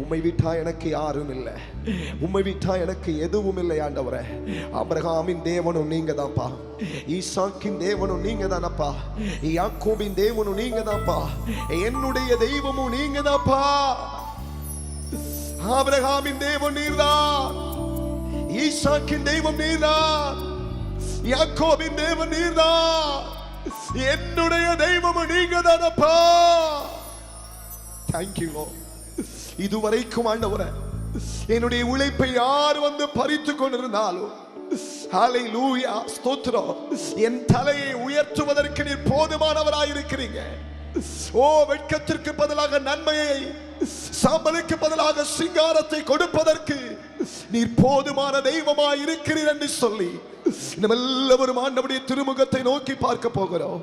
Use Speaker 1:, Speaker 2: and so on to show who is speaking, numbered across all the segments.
Speaker 1: உம்மை விட்டா எனக்கு யாரும் இல்லை. உம்மை விட்டா எனக்கு எதுவும் இல்லை ஆண்டவரே. அபிரகாமின் தேவனும் நீங்க தான்ப்பா ஈசாக்கின் தேவனும் நீங்க தானப்பா யாக்கோபின் தேவனும் நீங்க தான்ப்பா என்னுடைய தெய்வமும் நீங்க தான்ப்பா ஆபிரகாமின் தேவன் நீர்தான். ஈசாக்கின் தெய்வம் நீர்தான். யாக்கோபின் தேவன் நீர்தான். என்னுடைய தெய்வமும் நீங்க தானப்பா தேங்க்யூ இதுவரைக்கும் ஆண்டவரை என்னுடைய உழைப்பை யார் வந்து பறித்து கொண்டிருந்தாலும் ஹalleluya ஸ்தோத்திரம். என் தலையை உயர்த்துவதற்கு நீர் போதுமானவராயிருக்கிறீங்க ஓ வெட்கத்திற்கு பதிலாக நன்மையை சாம்பலுக்கு பதிலாக சிங்காரத்தை கொடுப்பதற்கு நீர் போதுமான தெய்வமாய் இருக்கிறீர் என்று சொல்லி நம்ம எல்லாவரும் ஆண்டவுடைய திருமுகத்தை நோக்கி பார்க்க போகிறோம்.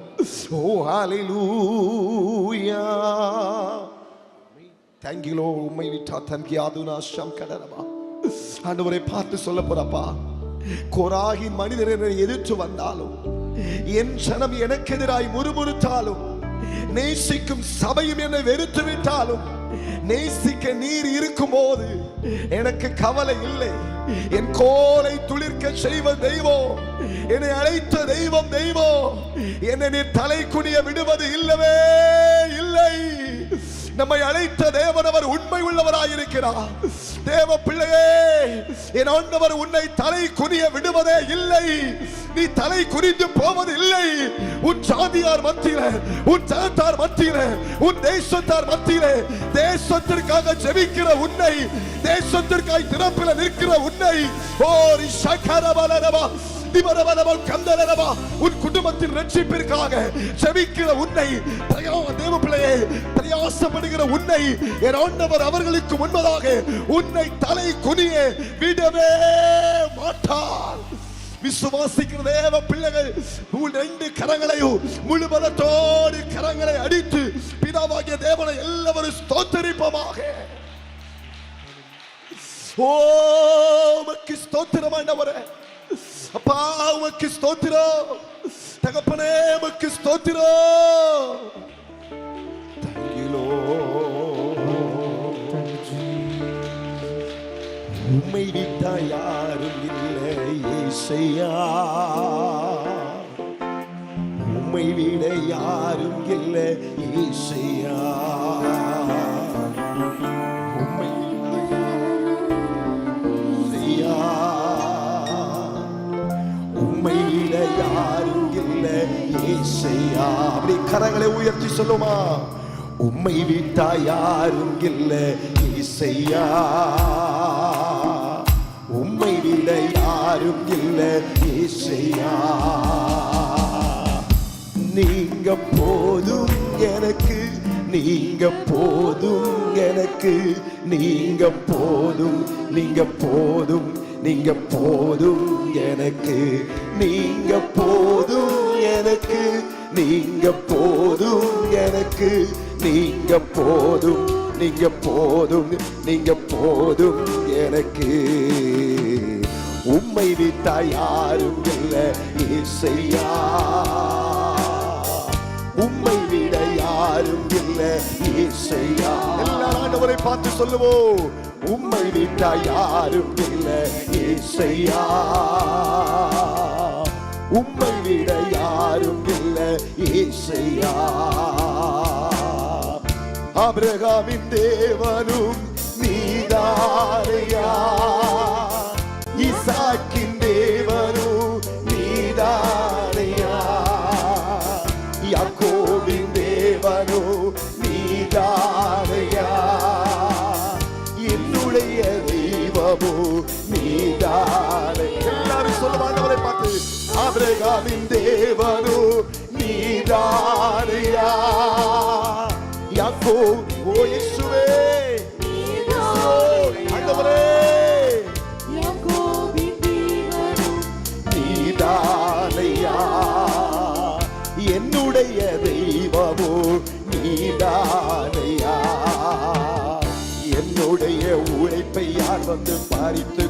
Speaker 1: ஓ ஹalleluya. தேங்கிலோ உண்மை விட்டா தங்கி அதுனா ஷம் கடனமா ஆண்டவரை பார்த்து சொல்ல போறப்பா. கோராகி மனிதர் என்னை எதிர்த்து வந்தாலும் என் சனம் எனக்கு எதிராய் முறுமுறுத்தாலும் நேசிக்கும் சபையும் என்னை வெறுத்து விட்டாலும் நேசிக்க நீர் இருக்கும் போது எனக்கு கவலை இல்லை. என் கோலை துளிர்க்க செய்வ தெய்வம் என்னை அழைத்த தெய்வம் தெய்வம் என்னை நீர் தலை குனிய விடுவது இல்லவே இல்லை. நம்மை அழைத்த தேவன் அவர் உண்மை உள்ளவராயிருக்கிறார். தேவ பிள்ளையே என் ஆண்டவர் உன்னை தலை குனிய விடுவதே இல்லை. நீ தலை குறிந்து போவது இல்லை. உன் சாதியார் மத்தியில உன் ஜனத்தார் மத்தியில உன் தேசத்தார் மத்தியில தேசத்திற்காக ஜெபிக்கிற உன்னை தேசத்திற்காய் திறப்பில நிற்கிற உன்னை. ஓ ரிஷகரபலரபா உன் குடும்பத்தின் ரட்சிப்பிற்காக ஜெபிக்கிற உன்னை தேவ பிரயாசப்படுகிற உன்னை என் ஆண்டவர் அவர்களுக்கு முன்பதாக உன்னை தலை குனிய விடவே மாட்டார். விசுவாசிக்கிற தேவ பிள்ளைகள் உன் ரெண்டு கரங்களையும் முழு பலத்தோடு கரங்களை அடித்து பிதாவாகிய தேவனை எல்லாவரும் ஸ்தோத்தரிப்பமாக. ஓமக்கு ஸ்தோத்திரம் ஆண்டவரே. அப்பா உமக்கு ஸ்தோத்திரம். தகப்பனே உமக்கு ஸ்தோத்திரம். உம்மை விட்டா யாரும் இல்லை ஏசையா. உம்மை விட யாரும் இல்லை ஏசையா. உம்மை விட யாரும் இல்லை அப்படி கரங்களை உயர்த்தி சொல்லுமா. உம்மை விட்டா யாரும் இல்லை இசையா உம்மை விட யாரும் இல்லை இசையா நீங்க போதும் எனக்கு நீங்க போதும் எனக்கு நீங்க போதும் நீங்க போதும் நீங்க போதும் எனக்கு நீங்க போதும் எனக்கு நீங்க போதும் எனக்கு. நீங்க போதும் நீங்க போதும் நீங்க போதும் எனக்கு. உம்மை விட்டா யாரும் இல்லை இசையா. உம்மை விட யாரும் இல்லை இசையா. எல்லாரும் ஆண்டவரை பார்த்து சொல்லுவோம். உம்மை விட்டா யாரும் இல்லை இசையா. உம்மை விட யாரும் இல்லை இசையா. அபிரகாமின் தேவனும் நீதாரையா? இசாக்கின் தேவனும் நீதாரையா? யாக்கோபின் தேவனோ நீதாரையா? என்னுடைய தெய்வமோ நீதாரை எல்லாரும் சொல்லுவாங்க பார்த்து. ஆபிரகாமின் தேவனோ நீதாரையா? யாக்கோ ஓ இயேசுவே. ஆண்டவரே. நீதானையா. என்னுடைய தெய்வமோ நீதானையா. என்னுடைய உழைப்பை யார் வந்து பாரித்து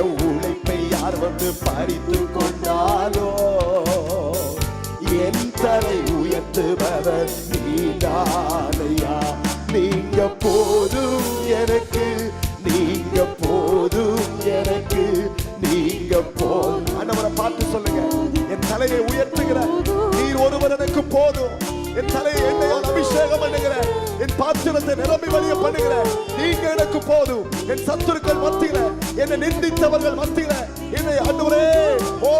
Speaker 1: உழைப்பை யார் வந்து பறித்து கொண்டாலோ என் தலை உயர்த்துபவர் நீதானையா? நீங்க போதும் எனக்கு நீங்க போதும் எனக்கு நீங்க போதும் அண்ணவரை பார்த்து சொல்லுங்க. என் தலையை உயர்த்துகிற நீர் ஒருவர் எனக்கு போதும். என் தலையை எண்ணெயால் அபிஷேகம் பண்ணுகிற என் பாத்திரத்தை நிரம்பி வழிய பண்ணுகிற நீங்க எனக்கு போதும். என் சத்துருக்கள் மத்தியில என்னை நிந்தித்தவர்கள் மத்தியில என்னை ஆண்டவரே ஓ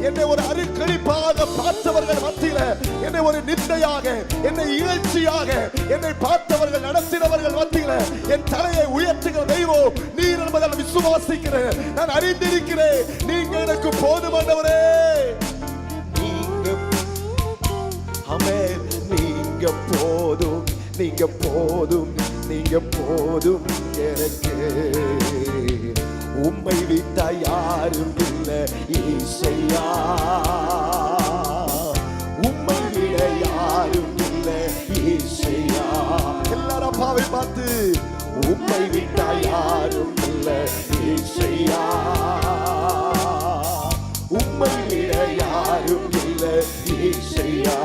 Speaker 1: என்னை ஒரு அருக்கழிப்பாக பார்த்தவர்கள் மத்தியில என்னை ஒரு நிந்தையாக என்னை இகழ்ச்சியாக என்னை பார்த்தவர்கள் நடத்தினவர்கள் மத்தியில என் தலையை உயர்த்துகிற தெய்வம் நீர் என்பதை நான் விசுவாசிக்கிறேன் நான் அறிந்திருக்கிறேன். நீங்க எனக்கு போதுமானவரே நீங்க ஆமென். நீங்க போதும் நீங்க போதும் நீங்க போதும் எனக்கு. உம்மை விட்டா யாரும் இல்லை ஈசையா உம்மை விட யாரும் இல்லை ஈசையா எல்லாரும் அப்பாவை பார்த்து உம்மை விட்டா யாரும் இல்லை ஈசையா உம்மை விட யாரும் இல்லை ஈசையா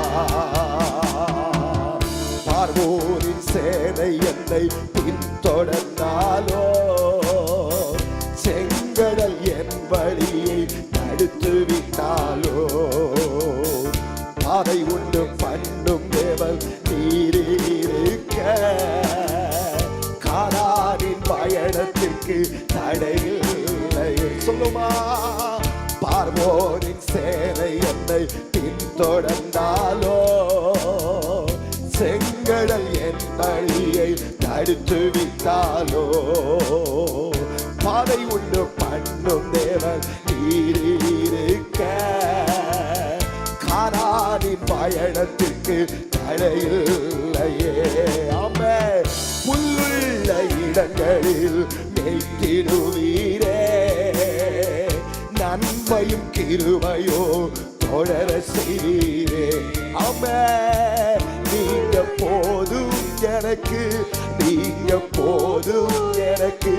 Speaker 1: பார்வோரின் சேனை என்னை பின்தொடர்ந்தாலோ செங்கடல் இடங்களில் மெய்த்திடுவீரே. நன்மையும் கிருவையோ தொடர செய்வீரே. ஆமே நீங்க போதும் எனக்கு நீங்க போதும் எனக்கு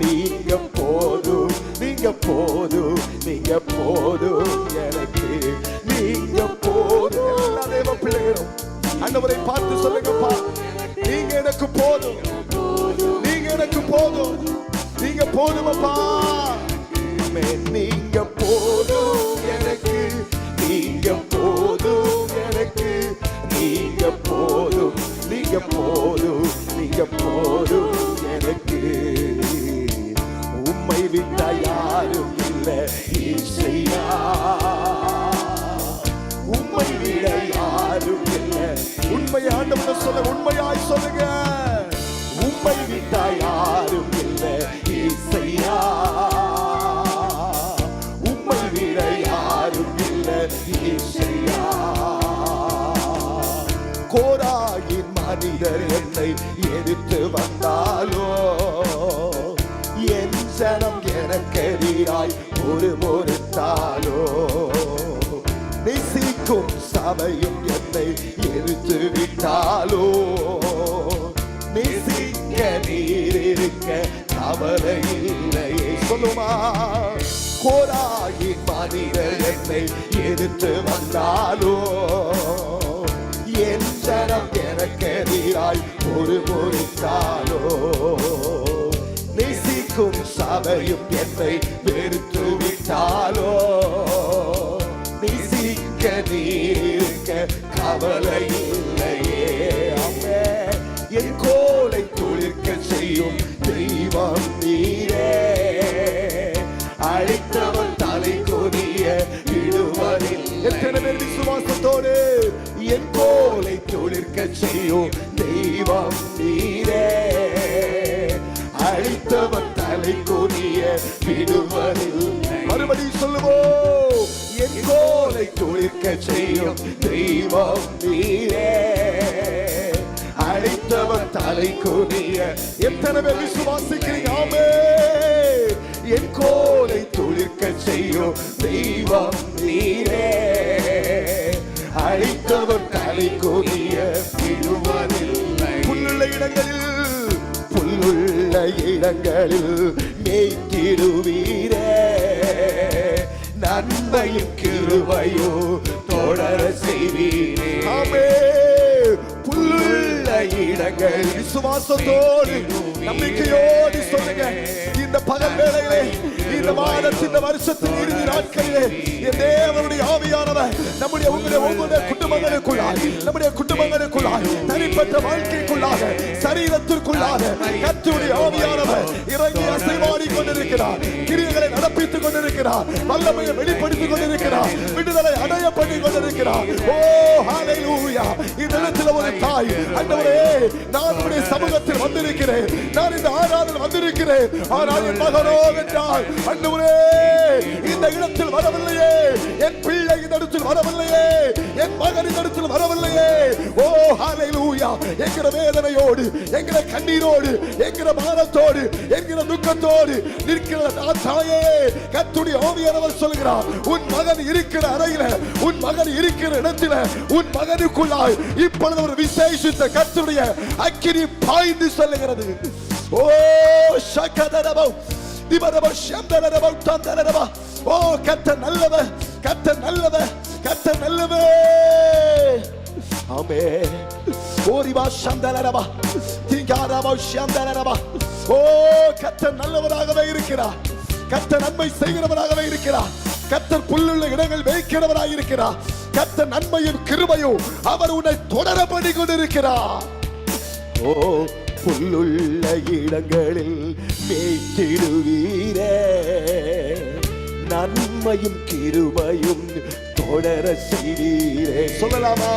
Speaker 1: நீங்க போதும் நீங்க போதும் நீங்க போதும் எனக்கு நீங்க போதும். எல்லா தேவ பிள்ளைகளும் அண்டவரை பார்த்து சொல்லுங்கப்பா நீங்க எனக்கு போதும். எனக்கு போதும். நீங்க போதுமப்பா நீங்க போதும் எனக்கு. நீங்க போதும் எனக்கு. நீங்க போதும். நீங்க போதும். நீங்க போதும் எனக்கு. உண்மை விட்டா யாரும் இல்லை இசையா உண்மை விட யாரும் இல்லை. உண்மை சொல்ல உண்மையாய் சொல்லுங்க. யாரும் இல்லை இசையா உம்மை விட யாரும் இல்லை இசையா கோராயின் மனிதர் என்னை எதிர்த்து வந்தாலோ என் சனம் எனக்கெதிராய் ஒரு பொறுத்தாலோ. நேசிக்கும் சபையும் என்னை எதிர்த்து விட்டாலோ. நேசிக்க நீர் இருக்க கவலை சொல்லுமா கோராயின் மனித என்னை எதிர்த்து வந்தாலோ? என் சனம் எனக்கெதிராய் ஒரு பொறுத்தாலோ நேசிக்கும் சபையும் என்னை வெறுத்து விட்டாலோ? நேசிக்க நீர்க்க கவலையில் செய்யும் தெய்வம் நீரே. அழித்தவன் தலை கொடிய விடுவதில் மறுபடி சொல்லுவோம். என் கோலை துளிர்க்க செய்யும் தெய்வம் நீரே. அழைத்தவன் தலை கொடிய எத்தனை பேர் விசுவாசிக்கிறீங்க? ஆமே. என் கோலை துளிர்க்க செய்யும் தெய்வம் நீரே. அழித்தவர் தலை கொடிய விடுவதில்லை. புல்லுள்ள இடங்களில் புல்லுள்ள இடங்களில் மேய்த்திடுவீரே. நன்மையும் கிருபையோ தொடர செய்வீரே. புல்லுள்ள
Speaker 2: இடங்கள்
Speaker 1: விசுவாசத்தோடு நம்பிக்கையோடு சொல்லுங்க. இந்த பகல் வேளையிலே இந்த மாதத்தின் இந்த வருஷத்தின் இறுதி நாட்களிலே என் தேவனுடைய ஆவியானவர் நம்முடைய உங்களுடைய ஒவ்வொரு குடும்பங்களுக்குள்ளாய் நம்முடைய குடும்பங்களுக்குள்ளாய் தனிப்பட்ட வாழ்க்கைக்குள்ளாக சரீரத்திற்குள்ளாக கத்துடைய ஆவியானவர் இறங்கி அசைவாடி கொண்டிருக்கிறார். கிரியைகளை நடப்பித்துக் கொண்டிருக்கிறார். வல்லமையை வெளிப்படுத்திக் கொண்டிருக்கிறார். விடுதலை அடைய கொண்டிருக்கிறார். ஓ ஹalleluya இந்த இடத்துல ஒரு தாய் ஆண்டவரே நான் உடைய சமூகத்தில் வந்திருக்கிறேன். நான் இந்த ஆராதனை வந்திருக்கிறேன். ஆனால் என் மகனோ என்றால் ஆண்டவரே இந்த இடத்தில் வரவில்லையே. என் பிள்ளை இந்த இடத்தில் வரவில்லையே. என் மகன் இந்த இடத்தில் வரவில்லை ஓ ஹalleluya. என்கிற வேதனையோடு என்கிற கண்ணீரோடு என்கிற பாரத்தோடு என்கிற துக்கத்தோடு நிற்கிற தா- தாயே கத்துடைய ஆவியானவர் சொல்கிறார் உன் மகன் இருக்கிற அறையில உன் மகன் இருக்கிற இடத்துல உன் மகனுக்குள்ளாய் இப்பொழுது ஒரு விசேஷித்த கத்துடைய அக்கினி பாய்ந்து சொல்லுகிறது. ஓ சகதரபம் திபரபோ சந்தரபோ தந்தரபோ ஓ கத்த நல்லவ கத்த நல்லவ கத்த நல்லவே ஆமே ஓரிபா சந்தரபா திகாரபோ சந்தரபா ஓ கத்த நல்லவராகவே இருக்கிறார் கத்த நன்மை செய்கிறவராகவே இருக்கிறார் கத்தர் புல்லுள்ள இடங்கள் வைக்கிறவராக இருக்கிறார் கத்த நன்மையும் கிருபையும் அவர் உன்னை தொடர பண்ணி கொண்டிருக்கிறார் ஓ புல்லுள்ள இடங்களில் மேய்த்திடுவீரே. நன்மையும் கிருபையும் தொடர செய்தீரே சொல்லலாமா?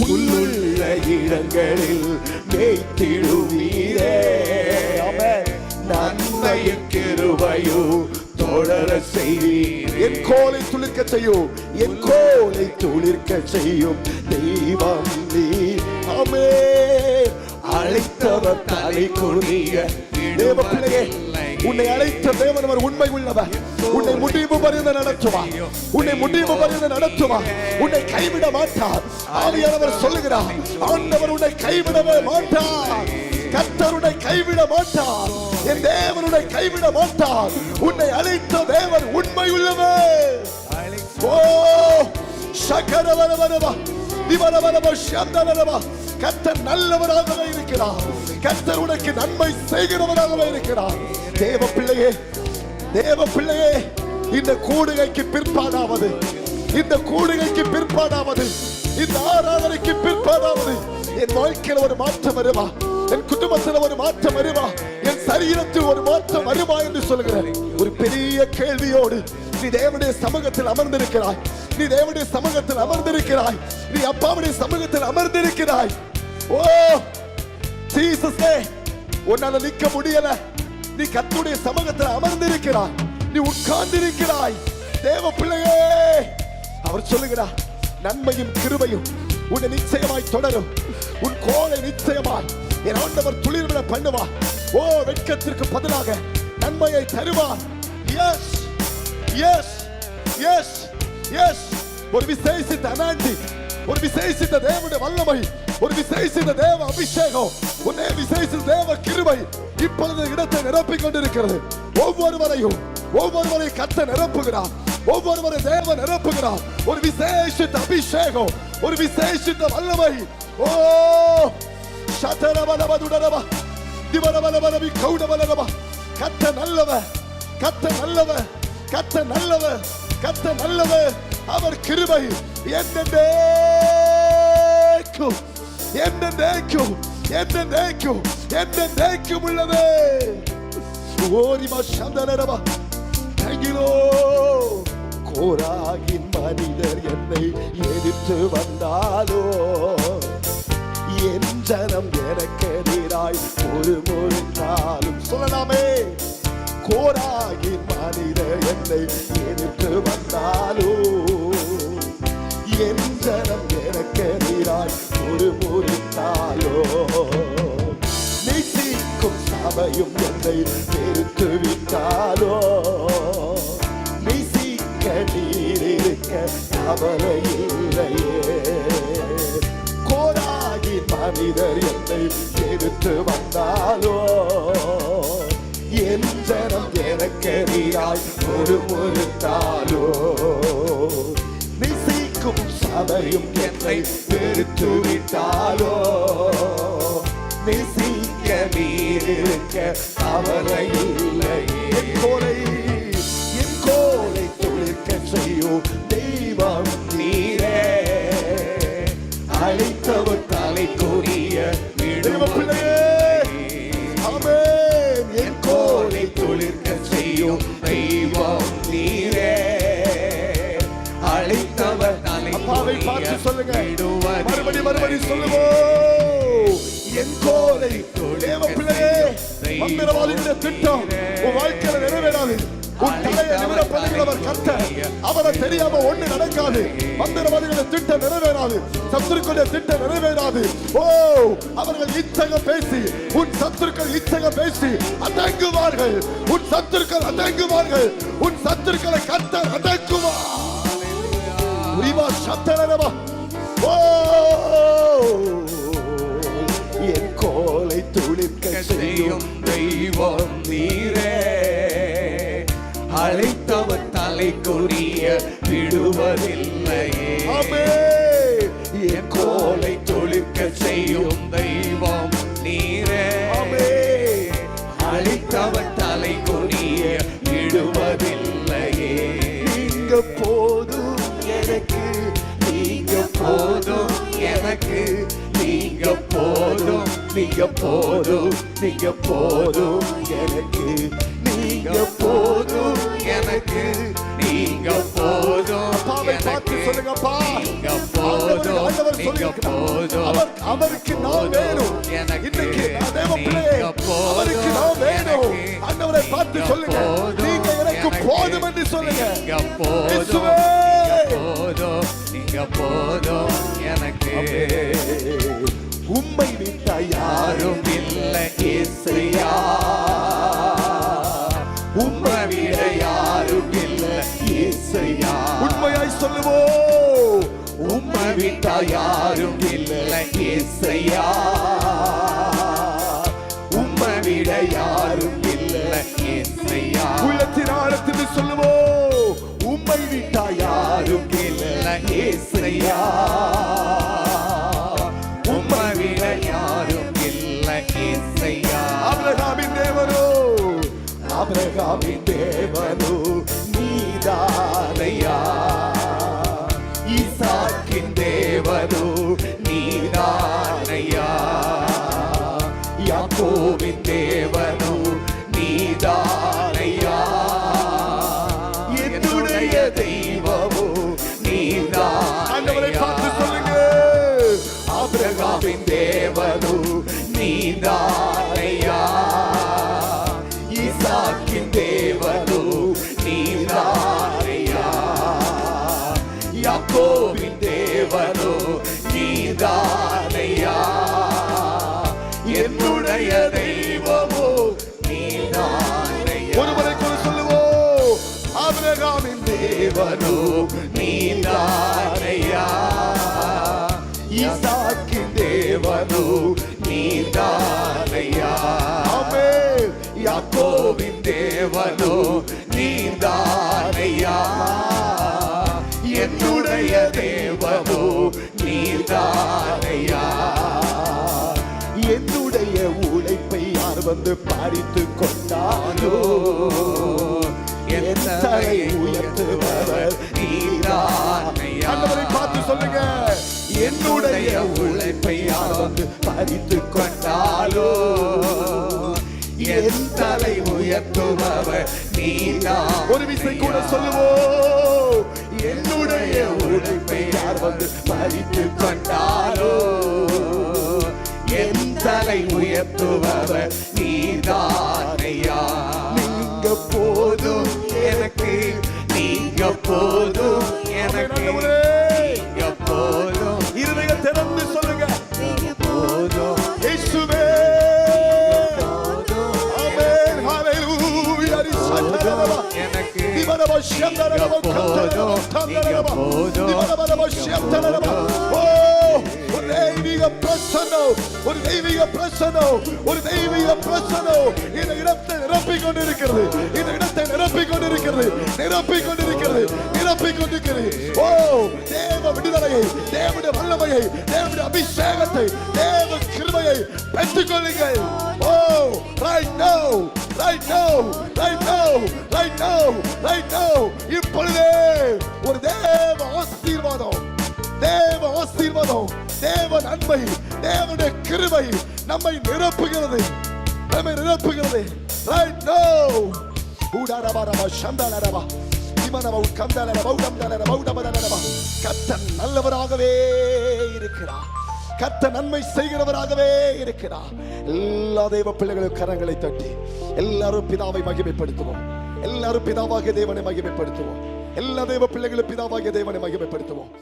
Speaker 1: புல்லுள்ள இடங்களில் மேய்த்திடுவீரே. நன்மையும் கிருபையும் தொடர செய்வீர். என் கோலை துளிர்க்க செய்யும். என் கோலை துளிர்க்க செய்யும் தெய்வம் நீ. அமே அழைத்தவர் தலை தேவ பிள்ளையே உன்னை அழைத்த தேவன் அவர் உண்மை உள்ளவர். உன்னை முடிவு பரிந்து நடத்துவார் உன்னை முடிவு பரிந்து நடத்துவார் உன்னை கைவிட மாட்டார். ஆவியானவர் சொல்லுகிறார் ஆண்டவர் உன்னை கைவிடவே மாட்டார். கர்த்தருனை கைவிட மாட்டார். என் தேவனுடைய கைவிட மாட்டார். உன்னை அழைத்த தேவன் உண்மை உள்ளவர். ஓ சகரவரவரவா வரவா. கத்தர் நல்லவராக இருக்கிறார். கத்தர் உனக்கு நன்மை செய்கிறவராக இருக்கிறார். தேவ பிள்ளையே தேவ பிள்ளையே இந்த கூடுகைக்கு பிற்பாடாவது. இந்த கூடுகைக்கு பிற்பாடாவது. இந்த ஆராதனைக்கு பிற்பாடாவது. என் வாழ்க்கையில் ஒரு மாற்றம் வருமா? என் குடும்பத்தில் ஒரு மாற்றம் வருமா? என் சரீரத்தில் ஒரு மாற்றம் வருமா என்று சொல்கிறேன் ஒரு பெரிய கேள்வியோடு நீ தேவனுடைய சமூகத்தில் அமர்ந்திருக்கிறாய். நீ தேவனுடைய சமூகத்தில் அமர்ந்திருக்கிறாய். நீ அப்பாவுடைய சமூகத்தில் அமர்ந்திருக்கிறாய். ஓ ஜீசஸே உன்னால நிக்க முடியல. நீ கத்துடைய சமூகத்தில் அமர்ந்திருக்கிறாய். நீ உட்கார்ந்திருக்கிறாய். தேவ பிள்ளையே அவர் சொல்லுகிறார் நன்மையும் கிருபையும் உன்னை நிச்சயமாய் தொடரும். உன் கோலை நிச்சயமாய். என் ஆண்டவர் துளிர்விட பண்ணுவார் ஓ வெட்கத்திற்கு பதிலாக நன்மையை தருவார். எஸ் எஸ் எஸ் எஸ் ஒரு விசேஷித்த அனாண்டி ஒரு விசேஷித்த தேவனுடைய வல்லமை ஒரு விசேஷித்த தேவ அபிஷேகம் ஒரே விசேஷித்த தேவ கிருபை இப்பொழுது இடத்தை நிரப்பிக் கொண்டிருக்கிறது. ஒவ்வொருவரையும் ஒவ்வொருவரையும் கத்த நிரப்புகிறார். ஒவ்வொருவரை தேவ நிரப்புகிறார். ஒரு விசேஷித்த அபிஷேகம் ஒரு விசேஷித்த வல்லமை. ஓ! சதரவலவதுடரவ திவரவலவலவி கௌடவலரவ கத்த நல்லவ கத்த நல்லவ கத்த நல்லவ. கத்த நல்லவர் அவர் கிருபை என்னென்னைக்கும் என்னென்னைக்கும் என்னென்னைக்கும் என்னென்னைக்கும் உள்ளது. ஓரிமா சந்தனரவா தங்கிலோ கோராகின் மனிதர் என்னை எதிர்த்து வந்தாலோ. என் ஜனம் எனக்கு எதிராய் ஒரு முறைத்தாலும் சொல்லலாமே. கோராகி மனித என்னை எதிர்த்து வந்தாலோ? என் ஜனம் எனக்கு நீராய் ஒரு முறித்தாலோ நீட்டிக்கும் சபையும் என்னை வெறுத்து விட்டாலோ? நீசிக்க நீர் இருக்க கவலை இல்லையே. கோராகி மனிதர் என்னை எடுத்து வந்தாலோ? என் ஜனம் எனக்கறியாய் ஒரு ஒரு தாலோ நிசைக்கும் சபையும் என்னை வெறுத்து விட்டாலோ
Speaker 2: நிசிக்க
Speaker 1: நீரிருக்க அவரை இல்லை கோலை என் கோலை
Speaker 2: துளிர்க்க செய்யும் தெய்வம் நீரே. அழைத்தவர்
Speaker 1: அப்பாவை பார்த்து சொல்லுங்க. மறுபடி மறுபடி சொல்லுவோம். என் கோலை தேவ பிள்ளையே மந்திரவாதிகளுடைய திட்டம் உன் வாழ்க்கையில நிறைவேறாது. உன் தலையை நிமிர பண்ணுகிறவர் கத்த அவரை தெரியாம ஒண்ணு நடக்காது. மந்திரவாதிகளுடைய திட்டம் நிறைவேறாது. சத்துருக்களுடைய திட்டம் நிறைவேறாது. ஓ அவர்கள் இச்சகம் பேசி உன் சத்துருக்கள் இச்சகம் பேசி அடங்குவார்கள். உன் சத்துருக்கள் அடங்குவார்கள். உன் சத்துருக்களை கத்தர் அடக்குவார். உரிமா சத்தனமா ஓ என் கோலை துளிர்க்க செய்யும்
Speaker 2: செய்யும் தெய்வம் நீரே. அழைத்தவர் தலைக்குரிய விடுவதில்லையே.
Speaker 1: ஆமே.
Speaker 2: என் கோலை தொழிற்க செய்யும் தெய்வம் நீரே. அழைத்தவர் தலைக்குரிய விடுவதில்லையே.
Speaker 1: நீங்க போதும் எனக்கு நீங்க
Speaker 2: போதும் எனக்கு நீங்க போதும்
Speaker 1: நீங்க போதும் நீங்க போதும் எனக்கு நீங்க போதும்
Speaker 2: எனக்கு நீங்க போதும் எனக்கு
Speaker 1: சொல்லுங்கப்பா.
Speaker 2: நீங்க போதும் நீங்க. போதும்.
Speaker 1: அவர் அவருக்கு நான் வேணும்.
Speaker 2: எனக்கு நீங்க போதும்.
Speaker 1: அவருக்கு நான் வேணும். ஆண்டவரை பார்த்து சொல்லுங்க. நீங்க எனக்கு போதும் என்று சொல்லுங்க.
Speaker 2: நீங்க போதும். நீங்க போதும். நீங்க போதும்.
Speaker 1: விட்ட யாரும்
Speaker 2: இல்லை இசையா. உம்மை விட யாரும் இல்லை இசையா.
Speaker 1: உள்ளத்தின் ஆழத்தில் சொல்லுவோம் உம்மை விட்ட யாரும்
Speaker 2: இல்லை இசையா. உம்மை விட யாரும் இல்லை இசையா.
Speaker 1: ஆபிரகாமின் தேவனோ ஆபிரகாமின் தேவனோ
Speaker 2: தேவனோ நீதானையா ஈசாக்கின் தேவனோ நீதானையா
Speaker 1: ஆமென்
Speaker 2: யாக்கோவின் தேவனோ நீதானையா என்னுடைய தேவனோ நீதானையா
Speaker 1: என்னுடைய உழைப்பை யார் வந்து பறித்து கொண்டாலோ
Speaker 2: என்
Speaker 1: உயர்த்துபவர்
Speaker 2: நீதானையா
Speaker 1: பார்த்து சொல்லுங்க
Speaker 2: என்னுடைய உழைப்பை யார்
Speaker 1: பறித்து
Speaker 2: கொண்டாலோ என் தலை உயர்த்துபவர் நீதான்.
Speaker 1: ஒரு விசை கூட சொல்லுவோம்
Speaker 2: என்னுடைய உழைப்பை யார் வந்து பறித்து கொண்டாலோ என் தலை உயர்த்துபவர் நீதானையா
Speaker 1: நீங்க போதும்
Speaker 2: எனக்கு நீங்க போதும் எனக்கு. நீங்க போதும்.
Speaker 1: இருதய திறந்து சொல்லுங்க.
Speaker 2: போதும்.
Speaker 1: இயேசுவே. ஆமென். ஹalleluya. ரிசந்தரபா
Speaker 2: எனக்கு
Speaker 1: கந்தரபா திவரபா ஷந்தரபா ஓ ஒரு தெய்வீக பிரசன்னம் ஒரு தெய்வீக பிரசன்னம் இந்த இடத்தை நிரப்பிக் கொண்டிருக்கிறது இந்த இடத்தை நிரப்பிக் கொண்டிருக்கிறது நிரப்பிக் கொண்டிருக்கிறது நிரப்பிக் கொண்டிருக்கிறது ஓ தேவ விடுதலையை தேவனுடைய வல்லமையை தேவனுடைய அபிஷேகத்தை தேவ கிருமையை பெற்றுக்கொள்ளுங்கள். ஓ right no right no right no right no right no இப்பொழுதே ஒரு தேவ ஆசீர்வாதம். தேவ ஆசீர்வாதம். தேவ நன்மை தேவனுடைய கிருபை நம்மை நிரப்புகிறது. நம்மை நிரப்புகிறது. ரைட் நோ ஊடாரபாரபா சந்தாலரபா இமனபா உட்கந்தாலரபா உடம்தாலரபா உடமதாலரபா கர்த்தர் நல்லவராகவே இருக்கிறார். கத்த நன்மை செய்கிறவராகவே இருக்கிறார். எல்லா தெய்வ பிள்ளைகளும் கரங்களை தட்டி எல்லாரும் பிதாவை மகிமைப்படுத்துவோம். எல்லாரும் பிதாவாகிய தேவனை மகிமைப்படுத்துவோம். எல்லா தெய்வ பிள்ளைகளும் பிதாவாகிய தேவனை மகிமைப்படுத்துவோம்.